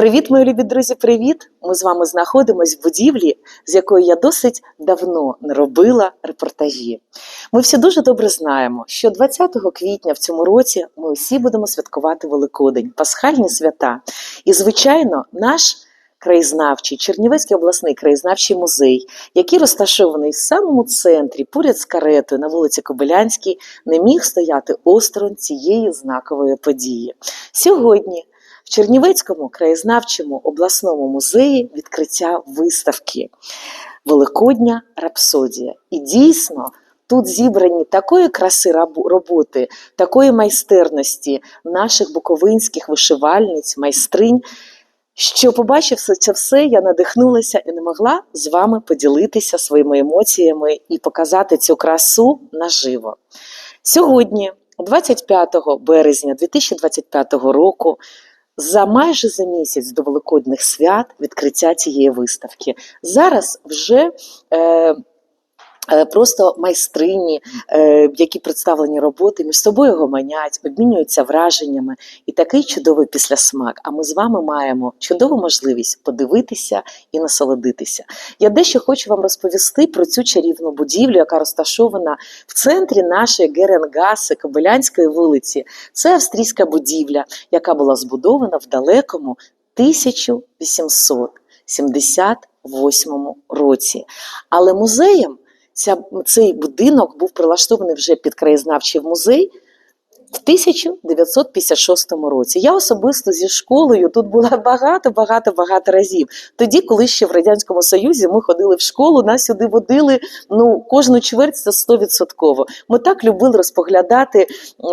Привіт, мої любі друзі! Привіт! Ми з вами знаходимось в будівлі, з якої я досить давно не робила репортажі. Ми всі дуже добре знаємо, що 20 квітня в цьому році ми усі будемо святкувати Великодень, пасхальні свята. І, звичайно, наш краєзнавчий Чернівецький обласний краєзнавчий музей, який розташований в самому центрі, поряд з каретою на вулиці Кобилянській, не міг стояти осторонь цієї знакової події. Сьогодні. Чернівецькому краєзнавчому обласному музеї відкриття виставки Великодня Рапсодія. І дійсно тут зібрані такої краси роботи, такої майстерності наших буковинських вишивальниць, майстринь. Що побачивши це все, я надихнулася і не могла з вами поділитися своїми емоціями і показати цю красу наживо. Сьогодні, 25 березня 2025 року, за майже за місяць до Великодних свят відкриття цієї виставки. Зараз вже е, просто майстрині, е, які представлені роботи, між собою гомонять, обмінюються враженнями і такий чудовий післясмак. А ми з вами маємо чудову можливість подивитися і насолодитися. Я дещо хочу вам розповісти про цю чарівну будівлю, яка розташована в центрі нашої Геренгаси Кобилянської вулиці. Це австрійська будівля, яка була збудована в далекому 1878 році. Але музеєм ця, цей будинок був прилаштований вже під краєзнавчий музей. В 1956 році я особисто зі школою тут була багато, багато, багато разів. Тоді, коли ще в радянському союзі ми ходили в школу, нас сюди водили ну кожну чверть це стовідсотково. Ми так любили розпоглядати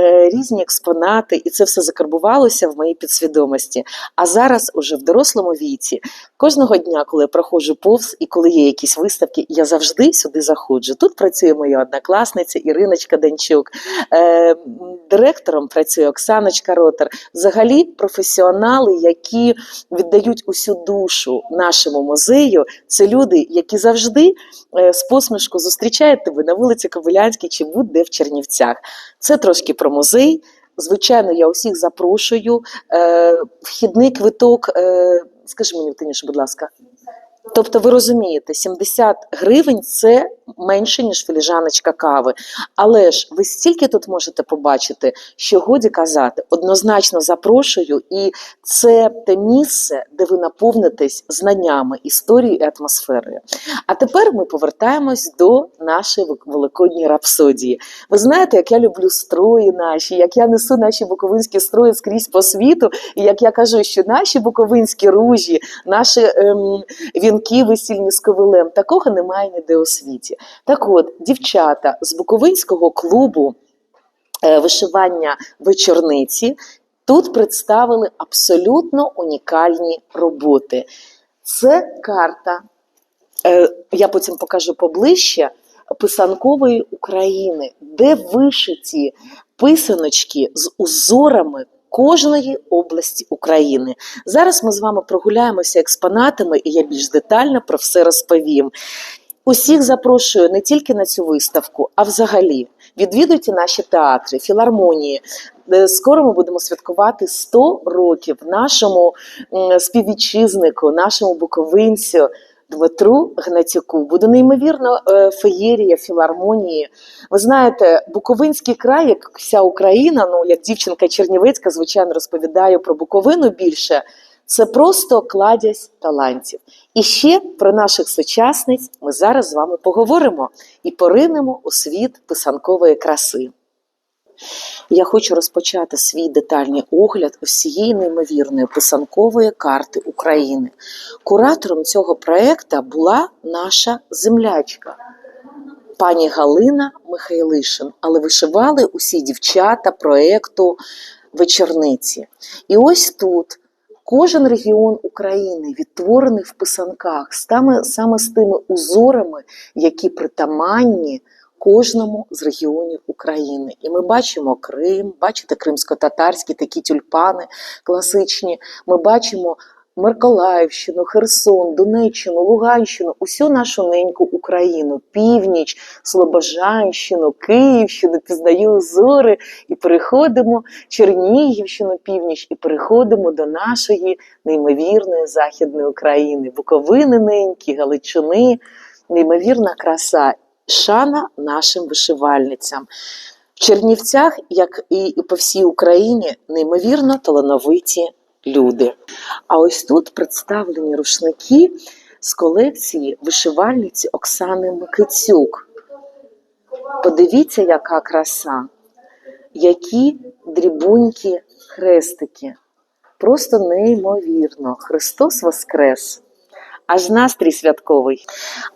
е, різні експонати, і це все закарбувалося в моїй підсвідомості. А зараз, уже в дорослому віці, кожного дня, коли я проходжу повз і коли є якісь виставки, я завжди сюди заходжу. Тут працює моя однокласниця Іриночка Данчук. Е, директором працює Оксаночка Ротер. Взагалі професіонали, які віддають усю душу нашому музею. Це люди, які завжди е, з посмішку зустрічають тебе на вулиці Кобилянській чи будь-де в Чернівцях. Це трошки про музей. Звичайно, я усіх запрошую. Е, вхідний квиток, е, скажи мені, Тиніш, будь ласка. Тобто, ви розумієте, 70 гривень це менше, ніж філіжаночка кави. Але ж ви стільки тут можете побачити, що годі казати, однозначно запрошую, і це те місце, де ви наповнитесь знаннями, історією і атмосферою. А тепер ми повертаємось до нашої великодньої рапсодії. Ви знаєте, як я люблю строї наші, як я несу наші буковинські строї скрізь по світу, і як я кажу, що наші буковинські ружі, наші ем, вінки весільні з ковилем, такого немає ніде у світі. Так от, дівчата з Буковинського клубу е, вишивання вечорниці тут представили абсолютно унікальні роботи. Це карта, е, я потім покажу поближче, писанкової України, де вишиті писаночки з узорами кожної області України. Зараз ми з вами прогуляємося експонатами, і я більш детально про все розповім. Усіх запрошую не тільки на цю виставку, а взагалі. Відвідуйте наші театри, філармонії. Е, Скоро ми будемо святкувати 100 років нашому співвітчизнику, нашому буковинцю Дмитру Гнатюку. Буде неймовірно е, феєрія філармонії. Ви знаєте, Буковинський край, як вся Україна, ну як дівчинка Чернівецька, звичайно, розповідаю про Буковину більше. Це просто кладязь талантів. І ще про наших сучасниць ми зараз з вами поговоримо і поринемо у світ писанкової краси. Я хочу розпочати свій детальний огляд усієї неймовірної писанкової карти України. Куратором цього проекту була наша землячка, пані Галина Михайлишин, але вишивали усі дівчата проекту вечорниці. І ось тут кожен регіон України відтворений в писанках саме, саме з тими узорами, які притаманні кожному з регіонів України. І ми бачимо Крим, бачите кримсько-татарські такі тюльпани класичні. Ми бачимо Миколаївщину, Херсон, Донеччину, Луганщину, усю нашу неньку Україну, північ, Слобожанщину, Київщину, пізнаю зори і переходимо Чернігівщину, північ, і переходимо до нашої неймовірної західної України, Буковини ненькі, Галичини, неймовірна краса, шана нашим вишивальницям. В Чернівцях, як і по всій Україні, неймовірно талановиті люди. А ось тут представлені рушники з колекції вишивальниці Оксани Микицюк. Подивіться, яка краса, які дрібунькі хрестики. Просто неймовірно. Христос Воскрес! Аж настрій святковий.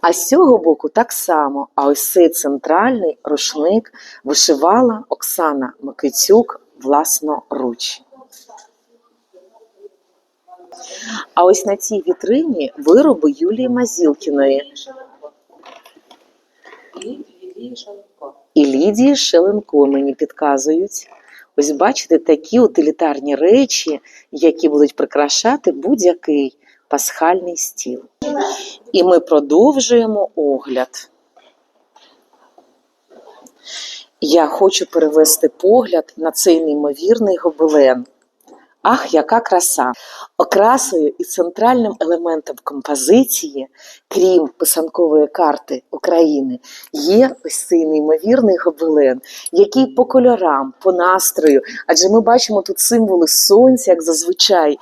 А з цього боку так само. А ось цей центральний рушник вишивала Оксана Микицюк власноруч. А ось на цій вітрині вироби Юлії Мазілкіної і Лідії Шеленко мені підказують. Ось бачите такі утилітарні речі, які будуть прикрашати будь-який пасхальний стіл. І ми продовжуємо огляд. Я хочу перевести погляд на цей неймовірний гобелен. Ах, яка краса! Окрасою і центральним елементом композиції, крім писанкової карти України, є ось цей неймовірний гобелен, який по кольорам, по настрою, адже ми бачимо тут символи сонця, як зазвичай.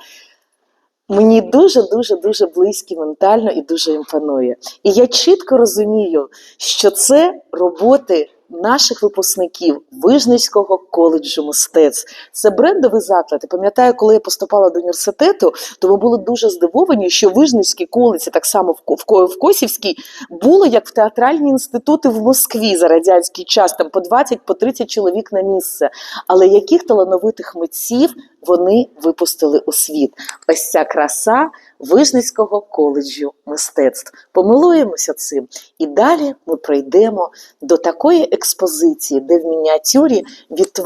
Мені дуже дуже дуже близькі ментально і дуже імпонує. І я чітко розумію, що це роботи наших випускників Вижницького коледжу мистецтв. Це брендовий заклад. Я пам'ятаю, коли я поступала до університету, то ми були дуже здивовані, що Вижницький коледж, і так само в, Косівській, було як в театральні інститути в Москві за радянський час, там по 20 по 30 чоловік на місце. Але яких талановитих митців вони випустили у світ? Ось ця краса Вижницького коледжу мистецтв. Помилуємося цим. І далі ми прийдемо до такої експозиції, де в мініатюрі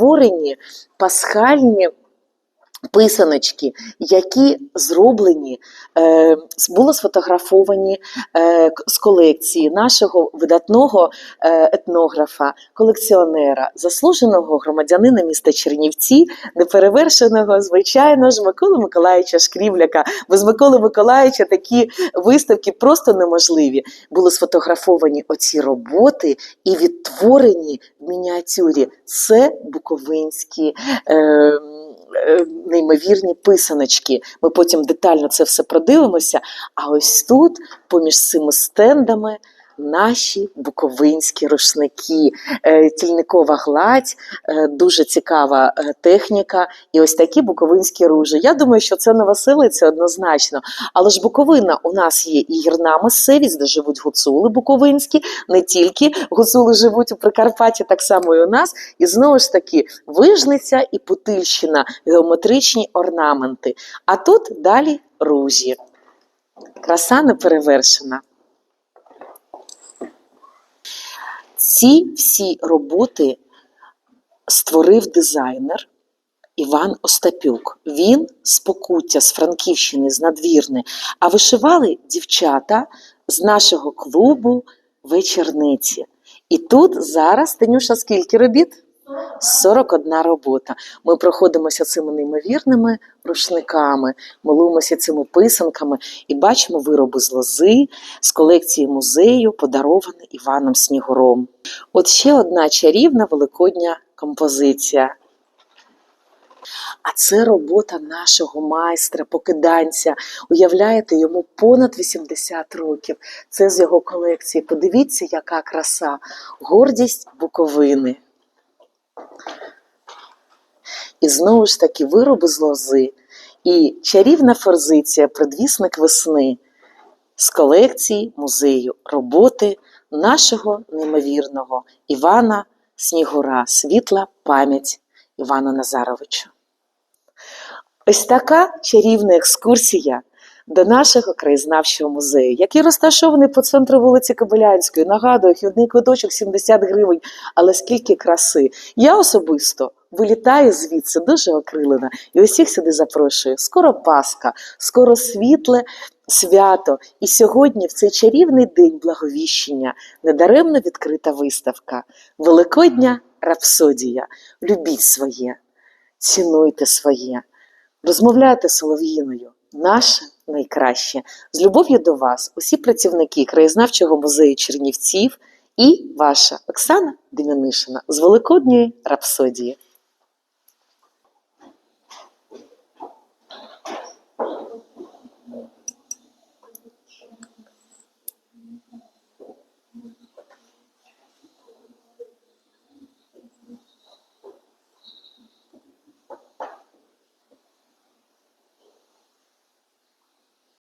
відтворені пасхальні. Писаночки, які зроблені, е, були сфотографовані е, з колекції нашого видатного е, етнографа, колекціонера, заслуженого громадянина міста Чернівці, неперевершеного, звичайно ж, Миколи Миколаївича Шкрівляка. Без Миколи Миколаївича такі виставки просто неможливі. Були сфотографовані оці роботи і відтворені в мініатюрі. Це буковинські. Е, Неймовірні писаночки. Ми потім детально це все продивимося. А ось тут, поміж цими стендами, наші буковинські рушники, Е, тільникова гладь, е, дуже цікава е, техніка. І ось такі буковинські ружі. Я думаю, що це не Василиця однозначно. Але ж Буковина у нас є і гірна мисцевість, де живуть гуцули буковинські, не тільки гуцули живуть у Прикарпатті, так само і у нас. І знову ж таки, Вижниця і Путильщина, геометричні орнаменти. А тут далі ружі. Краса неперевершена. Ці всі роботи створив дизайнер Іван Остапюк. Він з Покуття, з Франківщини, з Надвірни. А вишивали дівчата з нашого клубу вечорниці. І тут зараз, Танюша, скільки робіт? 41 робота. Ми проходимося цими неймовірними рушниками, милуємося цими писанками і бачимо вироби з лози з колекції музею, подаровані Іваном Снігуром. От ще одна чарівна великодня композиція. А це робота нашого майстра, покиданця. Уявляєте, йому понад 80 років. Це з його колекції. Подивіться, яка краса, гордість Буковини. І знову ж таки вироби з лози і чарівна форзиція, предвісник весни з колекції музею роботи нашого неймовірного Івана Снігура, світла пам'ять Івана Назаровича. Ось така чарівна екскурсія до нашого краєзнавчого музею, який розташований по центру вулиці Кобилянської. Нагадую, вхідний квиточок 70 гривень, але скільки краси. Я особисто вилітаю звідси дуже окрилена і усіх сюди запрошую. Скоро Пасха, скоро світле свято. І сьогодні, в цей чарівний день благовіщення, недаремно відкрита виставка. Великодня рапсодія. Любіть своє, цінуйте своє, розмовляйте солов'їною. Наше найкраще. З любов'ю до вас, усі працівники краєзнавчого музею Чернівців і ваша Оксана Дем'янишина з Великодньої рапсодії.